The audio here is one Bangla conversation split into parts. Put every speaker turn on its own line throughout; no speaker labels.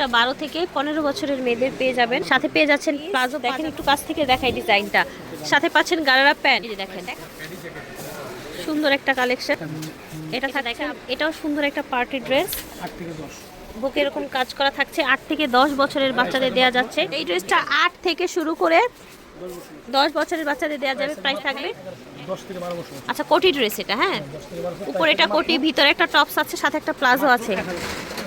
গাউনটা বারো থেকে পনেরো বছরের মেয়েদের পেয়ে যাবেন। সাথে পেয়ে যাচ্ছেন প্লাজো দেখেন একটু কাছ থেকে দেখাই ডিজাইনটা। সাথে পাচ্ছেন গারারা প্যান্ট দেখেন। সুন্দর একটা কালেকশন। এটা দেখেন। এটাও সুন্দর একটা পার্টি ড্রেস। বুকে এরকম কাজ করা থাকছে। আট থেকে দশ বছরের বাচ্চাদের দেওয়া যাচ্ছে। এই ড্রেসটা আট থেকে শুরু করে দশ বছরের বাচ্চাদের দেওয়া যাবে। প্রাইস থাকবে আচ্ছা কোটি ড্রেস এটা হ্যাঁ?
বছর।
উপরে এটা কোটি ভিতরে একটা টপস আছে সাথে একটা প্লাজো আছে।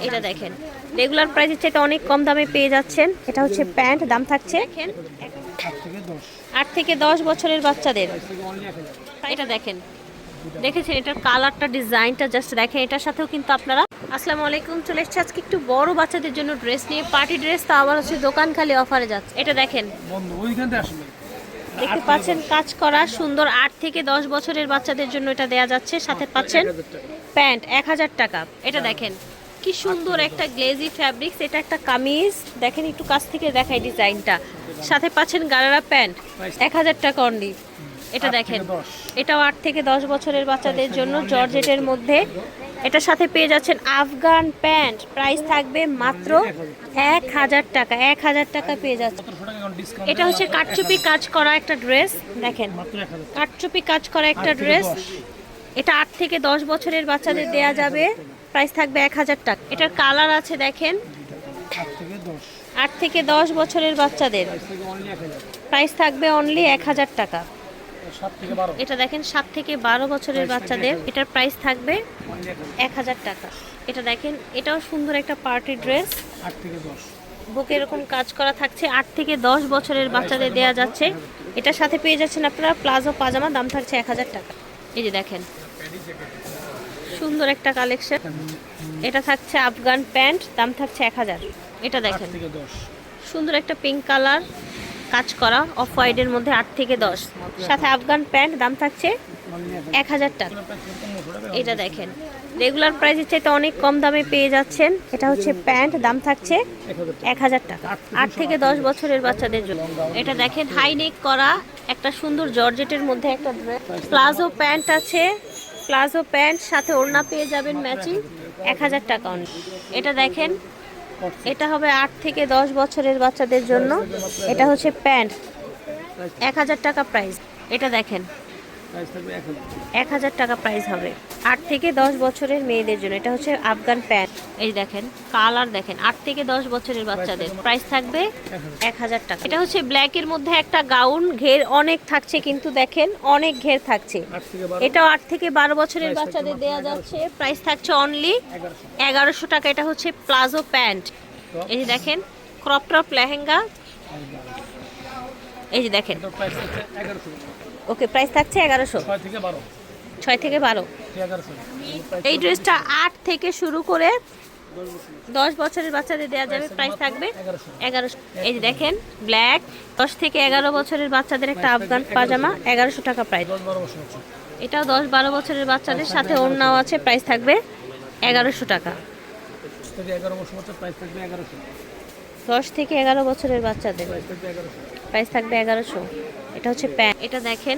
এটা দেখেন। রেগুলার প্রাইসের চেয়ে এটা অনেক কম দামে পেয়ে যাচ্ছেন। এটা হচ্ছে প্যান্ট দাম থাকছে দেখেন।
আট থেকে দশ
বছরের বাচ্চাদের। এটা দেখেন। দেখেছেন এটার কালারটা ডিজাইনটা জাস্ট দেখেন এটার সাথেও কিন্তু আপনারা আসসালামু আলাইকুম চলে এসেছি আজকে একটু বড় বাচ্চাদের জন্য ড্রেস নিয়ে। পার্টি ড্রেস তো আবার হচ্ছে দোকান খালি অফারে যাচ্ছে। এটা দেখেন। দেখতে পাচ্ছেন কাজ করা সুন্দর আট থেকে দশ বছরের বাচ্চাদের জন্য এটা দেয়া যাচ্ছে। সাথে পাচ্ছেন প্যান্ট এক হাজার টাকা। এটা দেখেন। কি সুন্দর একটা গ্লেজি ফ্যাব্রিক্স এটা একটা কামিজ। দেখেন একটু কাছ থেকে দেখাই ডিজাইনটা। সাথে পাচ্ছেন গারারা প্যান্ট এক হাজার টাকা অনলি এটা দেখেন। এটাও আট থেকে দশ বছরের বাচ্চাদের জন্য জর্জেটের মধ্যে। এটার সাথে পেয়ে যাচ্ছেন আফগান প্যান্ট। প্রাইস থাকবে মাত্র এক হাজার টাকা। এক হাজার টাকা পেয়ে যাচ্ছে। এটা হচ্ছে কাটচুপি কাজ করা একটা ড্রেস দেখেন। কাটচুপি কাজ করা একটা ড্রেস এটা আট থেকে দশ বছরের বাচ্চাদের দেয়া যাবে। প্রাইস থাকবে এক হাজার টাকা। এটার কালার আছে দেখেন।
আট থেকে দশ
বছরের বাচ্চাদের। প্রাইস থাকবে অনলি এক হাজার টাকা। এটা দেখেন, সাত থেকে বারো বছরের বাচ্চাদের। এটার প্রাইস থাকবে
এক হাজার
টাকা। এটা দেখেন, এটাও সুন্দর একটা পার্টি ড্রেস। বুকে এরকম কাজ করা থাকছে। আট থেকে দশ বছরের বাচ্চাদের দেয়া যাচ্ছে। এটার সাথে পেয়ে যাচ্ছেন আপনারা প্লাজো পাজামা। দাম থাকছে এক হাজার টাকা। এই যে দেখেন। সুন্দর একটা কালেকশন। এটা থাকছে আফগান প্যান্ট দাম থাকছে এক হাজার। এটা দেখেন। সুন্দর একটা পিঙ্ক কালার কাজ করা অফ হোয়াইটের মধ্যে আট থেকে দশ। সাথে আফগান প্যান্ট দাম থাকছে
এক
হাজার টাকা। এটা দেখেন। রেগুলার প্রাইসের চাইতে অনেক কম দামে পেয়ে যাচ্ছেন। এটা হচ্ছে প্যান্ট দাম থাকছে
এক হাজার টাকা।
এক হাজার টাকা আট থেকে দশ বছরের বাচ্চাদের জন্য। এটা দেখেন হাই নেক করা একটা সুন্দর জর্জেটের মধ্যে একটা প্লাজো প্যান্ট আছে। প্লাজো প্যান্ট, সাথে ওড়না পেয়ে যাবেন ম্যাচিং, এক হাজার টাকা এটা দেখেন, এটা হবে আট থেকে দশ বছরের বাচ্চাদের জন্য। এটা হচ্ছে প্যান্ট, এক হাজার টাকা প্রাইস। এটা দেখেন
এক হাজার।
টাকা প্রাইস হবে। আট থেকে দশ বছরের মেয়েদের জন্য এটা হচ্ছে আফগান প্যান্ট। এই দেখেন কালার দেখেন আট থেকে দশ বছরের বাচ্চাদের। প্রাইস থাকবে এক হাজার। টাকা। এটা হচ্ছে ব্ল্যাকের মধ্যে একটা গাউন ঘের অনেক থাকছে কিন্তু দেখেন অনেক ঘের থাকছে। এটাও আট থেকে বারো বছরের বাচ্চাদের দেওয়া যাচ্ছে। প্রাইস থাকছে অনলি
এগারোশো।
এগারোশো টাকা। এটা হচ্ছে প্লাজো প্যান্ট। এই দেখেন ক্রপ টপ লেহেঙ্গা এই যে দেখেন। ওকে প্রাইস থাকছে এগারোশো।
ছয় থেকে বারো।
এই ড্রেসটা আট থেকে শুরু করে দশ বছরের বাচ্চাদের দেওয়া যাবে প্রাইস থাকবে
এগারোশো।
এই যে দেখেন ব্ল্যাক দশ থেকে এগারো বছরের বাচ্চাদের একটা আফগান পাজামা এগারোশো। টাকা প্রাইস এটাও দশ বারো বছরের বাচ্চাদের সাথে ওড়নাও আছে প্রাইস থাকবে এগারোশো টাকা।
দশ থেকে এগারো
বছরের বাচ্চাদের।
প্রাইস থাকবে এগারোশো।
এটা হচ্ছে প্যান্ট। এটা দেখেন,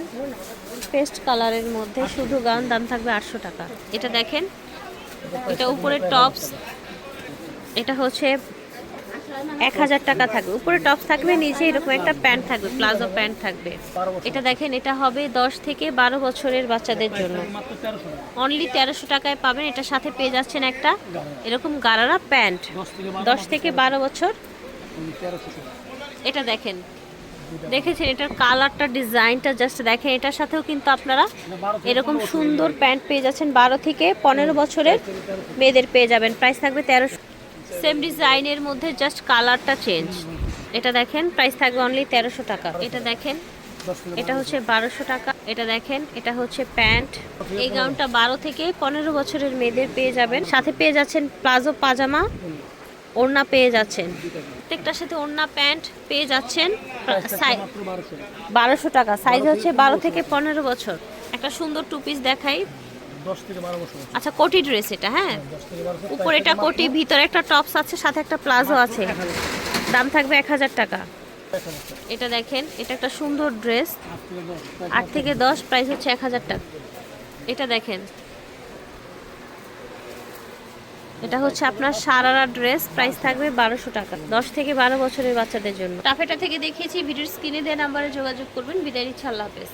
পেস্ট কালারের মধ্যে শুধু গাউন, দাম থাকবে আটশো টাকা। এটা দেখেন, এটা উপরে টপস। এটা হচ্ছে এক হাজার টাকা থাকবে। উপরে টপস থাকবে, নিচে এরকম একটা প্যান্ট থাকবে, প্লাজো প্যান্ট থাকবে। এটা দেখেন, এটা হবে দশ থেকে বারো বছরের বাচ্চাদের জন্য। অনলি তেরোশো টাকায় পাবেন। এটা সাথে পেয়ে যাচ্ছেন একটা এরকম গারারা প্যান্ট।
দশ থেকে বারো
বছর। এটা দেখেন দেখেছেন, এটার কালারটা, ডিজাইনটা জাস্ট দেখেন, এটার সাথেও কিন্তু আপনারা এরকম সুন্দর প্যান্ট পেয়ে যাচ্ছেন। বারো থেকে পনেরো বছরের মেয়েদের পেয়ে যাবেন। প্রাইস থাকবে তেরোশো সেম ডিজাইনের মধ্যে জাস্ট কালারটা চেঞ্জ এটা দেখেন প্রাইস থাকবে অনলি তেরোশো টাকা। এটা দেখেন, এটা হচ্ছে বারোশো টাকা। এটা দেখেন, এটা হচ্ছে প্যান্ট। এই গাউনটা বারো থেকে পনেরো বছরের মেয়েদের পেয়ে যাবেন। সাথে পেয়ে যাচ্ছেন প্লাজো পাজামা। ওড়না পেয়ে যাচ্ছেন। প্রত্যেকটার সাথে ওড়না প্যান্ট পেয়ে যাচ্ছেন।
বারোশো
টাকা। সাইজ হচ্ছে বারো থেকে পনেরো বছর। একটা সুন্দর টু পিস দেখাই। আচ্ছা কোটি ড্রেস এটা হ্যাঁ? উপরে এটা কোটি, ভিতরে একটা টপস আছে, সাথে একটা প্লাজো আছে। দাম থাকবে এক হাজার টাকা। এটা দেখেন, এটা একটা সুন্দর ড্রেস। আট থেকে দশ প্রাইস হচ্ছে এক হাজার টাকা। এটা দেখেন এটা হচ্ছে আপনার সারারা ড্রেস, প্রাইস থাকবে বারোশো টাকা। দশ থেকে বারো বছরের বাচ্চাদের জন্য। টাফেটা থেকে দেখিয়েছি, ভিডিওর স্ক্রিনে দেওয়া নাম্বারে যোগাযোগ করবেন। বিদায় ইচ্ছা আল্লাহ হাফেজ।